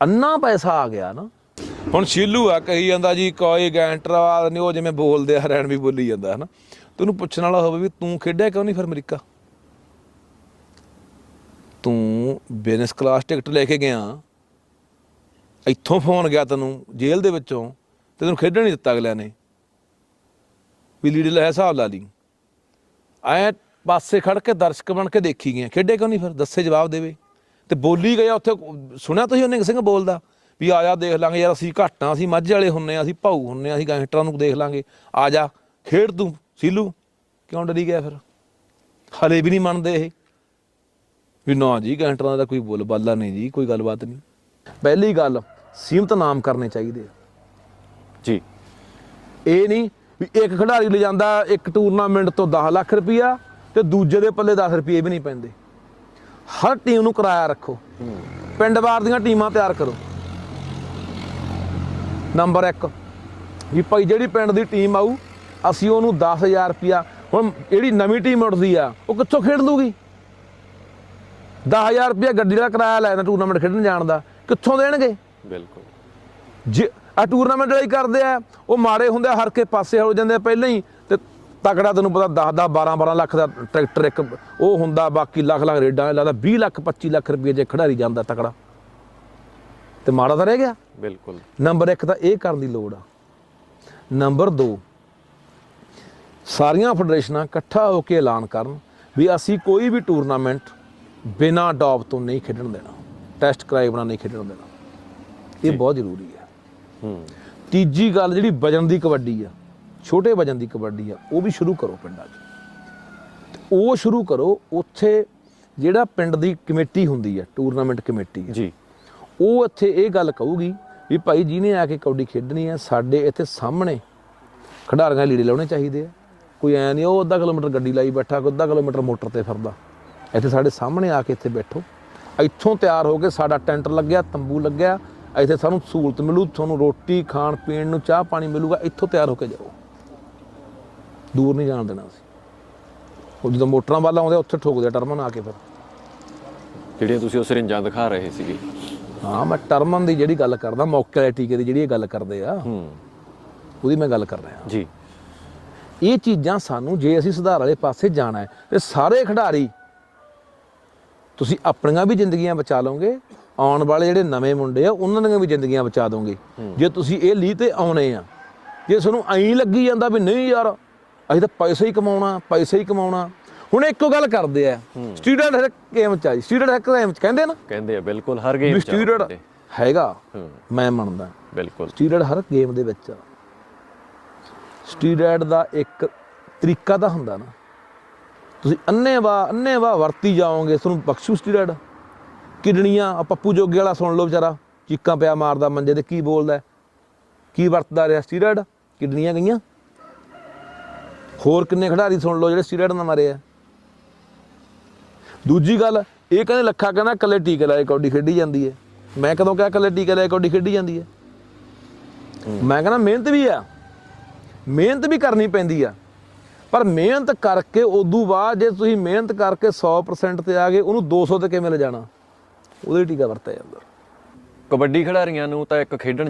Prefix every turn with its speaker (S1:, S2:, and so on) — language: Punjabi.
S1: ਅੰਨਾ ਪੈਸਾ ਆ ਗਿਆ ਨਾ। ਹੁਣ ਸ਼ੀਲੂ ਆ, ਕਹੀ ਜਾਂਦਾ ਜੀ, ਕੋਈ ਗੈਂਟਰਵਾਦ ਨਹੀਂ ਉਹ ਜਿਵੇਂ ਬੋਲਦੇ ਆ ਹਰਿਆਣ ਵੀ ਬੋਲੀ ਜਾਂਦਾ ਹੈ ਨਾ ਤੈਨੂੰ ਪੁੱਛਣ ਵਾਲਾ ਹੋਵੇ ਵੀ ਤੂੰ ਖੇਡਿਆ ਕਿਉਂ ਨਹੀਂ ਫਿਰ ਅਮਰੀਕਾ? ਤੂੰ ਬਿਜ਼ਨਸ ਕਲਾਸ ਟਿਕਟ ਲੈ ਕੇ ਗਿਆ, ਇੱਥੋਂ ਫੋਨ ਗਿਆ ਤੈਨੂੰ, ਜੇਲ੍ਹ ਦੇ ਵਿੱਚੋਂ, ਤੇ ਤੈਨੂੰ ਖੇਡਣ ਨਹੀਂ ਦਿੱਤਾ ਅਗਲਿਆਂ ਨੇ। ਵੀ ਲੀਡਰ ਲੈ, ਹਿਸਾਬ ਲਾ ਲਈ। ਐ ਪਾਸੇ ਖੜ ਕੇ ਦਰਸ਼ਕ ਬਣ ਕੇ ਦੇਖੀ ਗਏ ਖੇਡੇ ਕਿਉਂ ਨਹੀਂ ਫਿਰ? ਦੱਸੇ ਜਵਾਬ ਦੇਵੇ। ਤੇ ਬੋਲੀ ਗਿਆ ਉੱਥੇ ਸੁਣਿਆ ਤੁਸੀਂ ਉਹਨੇ ਸਿੰਘ ਬੋਲਦਾ? ਵੀ ਆ ਜਾ ਦੇਖ ਲਾਂਗੇ ਯਾਰ ਅਸੀਂ ਘਾਟਾਂ ਅਸੀਂ ਮੱਝ ਵਾਲੇ ਹੁੰਨੇ ਆ ਅਸੀਂ ਭਾਊ ਹੁੰਨੇ ਆ ਅਸੀਂ ਗੈਂਗਸਟਰਾਂ ਨੂੰ ਦੇਖ ਲਾਂਗੇ। ਆ ਜਾ ਖੇਡ ਤੂੰ ਸੀਲੂ ਕਿਉਂ ਡਰੀ ਗਿਆ ਫਿਰ? ਹਲੇ ਵੀ ਨਹੀਂ ਮੰਨਦੇ ਇਹ। ਵੀ ਨਾ ਜੀ ਗੈਂਗਸਟਰਾਂ ਦਾ ਕੋਈ ਬੋਲ ਬਾਲਾ ਨਹੀਂ ਜੀ ਕੋਈ ਗੱਲਬਾਤ ਨਹੀਂ। ਪਹਿਲੀ ਗੱਲ ਸੀਮਤ ਨਾਮ ਕਰਨੇ ਚਾਹੀਦੇ
S2: ਜੀ।
S1: ਇਹ ਨਹੀਂ ਵੀ ਇੱਕ ਖਿਡਾਰੀ ਲੈ ਜਾਂਦਾ ਇੱਕ ਟੂਰਨਾਮੈਂਟ ਤੋਂ 10 ਲੱਖ ਰੁਪਈਆ ਤੇ ਦੂਜੇ ਦੇ ਪੱਲੇ 10 ਰੁਪਏ ਵੀ ਨਹੀਂ ਪੈਂਦੇ। ਹਰ ਟੀਮ ਨੂੰ ਕਿਰਾਇਆ ਰੱਖੋ। ਪਿੰਡ ਵਾਰ ਦੀਆਂ ਟੀਮਾਂ ਤਿਆਰ ਕਰੋ। ਨੰਬਰ 1 ਵੀ ਭਾਈ ਜਿਹੜੀ ਪਿੰਡ ਦੀ ਟੀਮ ਆਊ ਅਸੀਂ ਉਹਨੂੰ 10000 ਰੁਪਿਆ ਹੁਣ ਜਿਹੜੀ ਨਵੀਂ ਟੀਮ ਉੱਠਦੀ ਆ ਉਹ ਕਿੱਥੋਂ ਖੇਡ ਲੂਗੀ? 10000 ਰੁਪਿਆ ਗੱਡੀ ਦਾ ਕਿਰਾਇਆ ਲੈਣਾ ਟੂਰਨਾਮੈਂਟ ਖੇਡਣ ਜਾਣ ਦਾ ਕਿੱਥੋਂ ਦੇਣਗੇ?
S2: ਬਿਲਕੁਲ।
S1: ਜੇ ਆ ਟੂਰਨਾਮੈਂਟ ਵਾਲੀ ਕਰਦੇ ਆ ਉਹ ਮਾਰੇ ਹੁੰਦੇ ਹਰ ਕੇ ਪਾਸੇ ਹੋ ਜਾਂਦੇ ਪਹਿਲਾਂ ਹੀ ਤਕੜਾ ਤੈਨੂੰ ਪਤਾ 10 10 12 12 ਲੱਖ ਦਾ ਟਰੈਕਟਰ ਇੱਕ ਉਹ ਹੁੰਦਾ ਬਾਕੀ ਲੱਖ ਲੱਖ ਰੇਡਾਂ ਲੱਗਦਾ 20 ਲੱਖ 25 ਲੱਖ ਰੁਪਏ ਜੇ ਖਿਡਾਰੀ ਜਾਂਦਾ ਤਕੜਾ। ਤੇ ਮਾੜਾ ਤਾਂ ਰਹਿ ਗਿਆ।
S2: ਬਿਲਕੁਲ।
S1: ਨੰਬਰ 1 ਤਾਂ ਇਹ ਕਰਨ ਦੀ ਲੋੜ ਆ। ਨੰਬਰ 2 ਸਾਰੀਆਂ ਫੈਡਰੇਸ਼ਨਾਂ ਇਕੱਠਾ ਹੋ ਕੇ ਐਲਾਨ ਕਰਨ ਵੀ ਅਸੀਂ ਕੋਈ ਵੀ ਟੂਰਨਾਮੈਂਟ ਬਿਨਾਂ ਡੌਪ ਤੋਂ ਨਹੀਂ ਖੇਡਣ ਦੇਣਾ ਟੈਸਟ ਕਰਾਏ ਬਿਨਾਂ ਨਹੀਂ ਖੇਡਣ ਦੇਣਾ। ਇਹ ਬਹੁਤ ਜ਼ਰੂਰੀ ਹੈ।
S2: ਹੂੰ।
S1: ਤੀਜੀ ਗੱਲ ਜਿਹੜੀ ਵਜਨ ਦੀ ਕਬੱਡੀ ਆ ਛੋਟੇ ਵਜਨ ਦੀ ਕਬੱਡੀ ਆ ਉਹ ਵੀ ਸ਼ੁਰੂ ਕਰੋ ਪਿੰਡਾਂ 'ਚ। ਤੇ ਉਹ ਸ਼ੁਰੂ ਕਰੋ ਉੱਥੇ ਜਿਹੜਾ ਪਿੰਡ ਦੀ ਕਮੇਟੀ ਹੁੰਦੀ ਆ ਟੂਰਨਾਮੈਂਟ ਕਮੇਟੀ
S2: ਜੀ।
S1: ਉਹ ਇੱਥੇ ਇਹ ਗੱਲ ਕਹੂਗੀ ਵੀ ਭਾਈ ਜਿਹਨੇ ਆ ਕੇ ਕਬੱਡੀ ਖੇਡਣੀ ਆ ਸਾਡੇ ਇੱਥੇ ਸਾਹਮਣੇ ਖਿਡਾਰੀਆਂ ਲੀੜੇ ਲਾਉਣੇ ਚਾਹੀਦੇ ਆ। ਕੋਈ ਐ ਨਹੀਂ ਉਹ ਅੱਧਾ ਕਿਲੋਮੀਟਰ ਗੱਡੀ ਲਾਈ ਬੈਠਾ ਕੋਈ ਅੱਧਾ ਕਿਲੋਮੀਟਰ ਮੋਟਰ ਤੇ ਫਿਰਦਾ। ਇੱਥੇ ਸਾਡੇ ਸਾਹਮਣੇ ਆ ਕੇ ਇੱਥੇ ਬੈਠੋ। ਇੱਥੋਂ ਤਿਆਰ ਹੋ ਕੇ ਸਾਡਾ ਟੈਂਟ ਲੱਗਿਆ ਤੰਬੂ ਲੱਗਿਆ ਇੱਥੇ ਸਾਨੂੰ ਸਹੂਲਤ ਮਿਲੂ ਤੁਹਾਨੂੰ ਰੋਟੀ ਖਾਣ ਪੀਣ ਨੂੰ ਚਾਹ ਪਾਣੀ ਮਿਲੂਗਾ ਇੱਥੋਂ ਤਿਆਰ ਹੋ ਕੇ ਜਾਓ। ਦੂਰ ਨਹੀਂ ਜਾਣ ਦੇਣਾ ਅਸੀਂ। ਉਹ ਜਦੋਂ ਮੋਟਰਾਂ ਵੱਲ ਆਉਂਦੇ ਉੱਥੇ ਠੋਕਦੇ ਟਰਮਨ ਆ ਕੇ ਫਿਰ।
S2: ਜਿਹੜੀਆਂ ਤੁਸੀਂ ਉਹ ਸਰਿੰਜਾਂ ਦਿਖਾ ਰਹੇ ਸੀਗੇ।
S1: ਹਾਂ ਮੈਂ ਟਰਮਨ ਦੀ ਜਿਹੜੀ ਗੱਲ ਕਰਦਾ ਮੌਕੇ ਵਾਲੇ ਟੀਕੇ ਦੀ ਜਿਹੜੀ ਇਹ ਗੱਲ ਕਰਦੇ ਆ
S2: ਹੂੰ।
S1: ਉਹਦੀ ਮੈਂ ਗੱਲ ਕਰ ਰਿਹਾ।
S2: ਜੀ।
S1: ਇਹ ਚੀਜ਼ਾਂ ਸਾਨੂੰ ਜੇ ਅਸੀਂ ਸੁਧਾਰ ਵਾਲੇ ਪਾਸੇ ਜਾਣਾ ਹੈ ਤੇ ਸਾਰੇ ਖਿਡਾਰੀ ਤੁਸੀਂ ਆਪਣੀਆਂ ਵੀ ਜ਼ਿੰਦਗੀਆਂ ਬਚਾ ਲਓਗੇ ਆਉਣ ਵਾਲੇ ਜਿਹੜੇ ਨਵੇਂ ਮੁੰਡੇ ਆ ਉਹਨਾਂ ਦੀਆਂ ਵੀ ਜ਼ਿੰਦਗੀਆਂ ਬਚਾ ਦੋਗੇ। ਜੇ ਤੁਸੀਂ ਇਹ ਲੀ ਤੇ ਆਉਣੇ ਆ ਜੇ ਤੁਹਾਨੂੰ ਐਂ ਲੱਗੀ ਜਾਂਦਾ ਵੀ ਨਹੀਂ ਯਾਰ ਅਸੀਂ ਤਾਂ ਪੈਸੇ ਹੀ ਕਮਾਉਣਾ ਪੈਸੇ ਹੀ ਕਮਾਉਣਾ। ਹੁਣ ਇੱਕੋ ਗੱਲ ਕਰਦੇ ਆ। ਸਟੂਡੈਂਟ ਹਰ ਗੇਮ ਚ ਆ ਸਟੂਡੈਂਟ ਹਰ ਗੇਮ ਚ ਕਹਿੰਦੇ ਨਾ?
S2: ਕਹਿੰਦੇ ਆ ਬਿਲਕੁਲ ਹਰ ਗੇਮ ਚ
S1: ਸਟੂਡੈਂਟ ਹੈਗਾ ਮੈਂ ਮੰਨਦਾ।
S2: ਬਿਲਕੁਲ।
S1: ਸਟੀਰੋਇਡ ਹਰ ਗੇਮ ਦੇ ਵਿੱਚ ਆ। ਸਟੀਰੋਇਡ ਦਾ ਇੱਕ ਤਰੀਕਾ ਤਾਂ ਹੁੰਦਾ ਨਾ। ਤੁਸੀਂ ਅੰਨੇਵਾ ਅੰਨੇਵਾ ਵਰਤੀ ਜਾਓਗੇ ਤੁਹਾਨੂੰ ਬਖਸ਼ੂ ਸਟੀਰੋਇਡ ਕਿਡਨੀਆਂ ਆ ਪੱਪੂ ਜੋਗੇ ਵਾਲਾ ਸੁਣ ਲਓ ਵਿਚਾਰਾ। ਚੀਕਾਂ ਪਿਆ ਮਾਰਦਾ ਮੰਜੇ ਤੇ ਕੀ ਬੋਲਦਾ? ਕੀ ਵਰਤਦਾ ਰਿਹਾ ਸਟੀਰੋਇਡ ਕਿਡਨੀਆਂ ਗਈਆਂ। ਹੋਰ ਕਿੰਨੇ ਖਿਡਾਰੀ ਸੁਣ ਲਓ ਜਿਹੜੇ ਸਟੀਰੋਇਡ ਨਾਲ ਮਾਰੇ ਆ। ਦੂਜੀ ਗੱਲ, ਇਹ ਕਹਿੰਦੇ ਲੱਖਾ ਕਹਿੰਦਾ ਕੱਲੇ ਟੀਕੇ ਲਾਏ ਕੌਡੀ ਖੇਡੀ ਜਾਂਦੀ ਹੈ। ਮੈਂ ਕਦੋਂ ਕਿਹਾ ਕੱਲੇ ਟੀਕੇ ਲਾਏ ਕੌਡੀ ਖੇਡੀ ਜਾਂਦੀ ਹੈ? ਮੈਂ ਕਹਿੰਦਾ ਮਿਹਨਤ ਵੀ ਆ। ਮਿਹਨਤ ਵੀ ਕਰਨੀ ਪੈਂਦੀ ਆ। ਪਰ ਮਿਹਨਤ ਕਰਕੇ ਉਦੋਂ ਬਾਅਦ ਜੇ ਤੁਸੀਂ ਮਿਹਨਤ ਕਰਕੇ 100% ਤੇ ਆ ਗਏ, ਉਹਨੂੰ 200 ਤੇ ਕਿਵੇਂ ਲੈ ਜਾਣਾ ਉਹਦੇ ਟੀਕਾ ਵਰਤਿਆ ਜਾਂਦਾ।
S2: ਕਬੱਡੀ ਖਿਡਾਰੀਆਂ ਨੂੰ ਤਾਂ ਇੱਕ ਖੇਡਣ